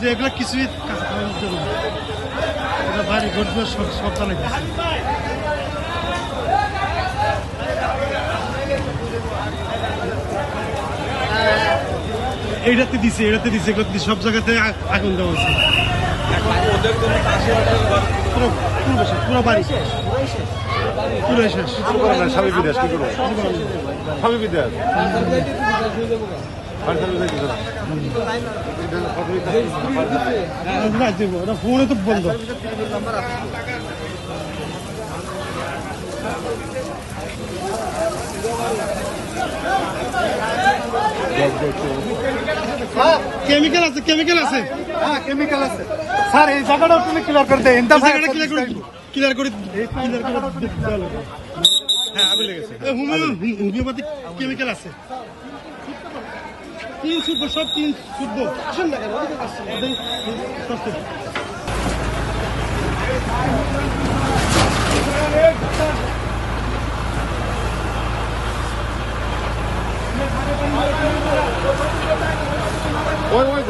যে এগুলো কিছুই বাড়ি ঘটবে সব সব চালাই এইটাতে দিছে এটাতে দিছে এগুলো সব জায়গাতে আগুন দেওয়া হয়েছে। পুরো পুরো শেষ, পুরো বাড়ি। পুরো শেষ। কিছু করে না স্বামী বিদেশ কি করব? স্বামী বিদেশ? ফোনে তো বন্ধ কেমিক্যাল আছে কেমিক্যাল আছে। হ্যাঁ কেমিক্যাল আছে। স্যার এই জায়গাটা তুমি ক্লিয়ার করে দেয় ইন্টা জায়গাটা ক্লিয়ার করে ক্লিয়ার করে ক্লিয়ার করে হ্যাঁ লেগেছে। হোমিওপ্যাথিক কেমিক্যাল আছে। তিন শুদ্ধ সব তিন শুদ্ধ আসেন না কেন ওদিকে আসছেন, ওদিকে- আসছেন। ওই ওই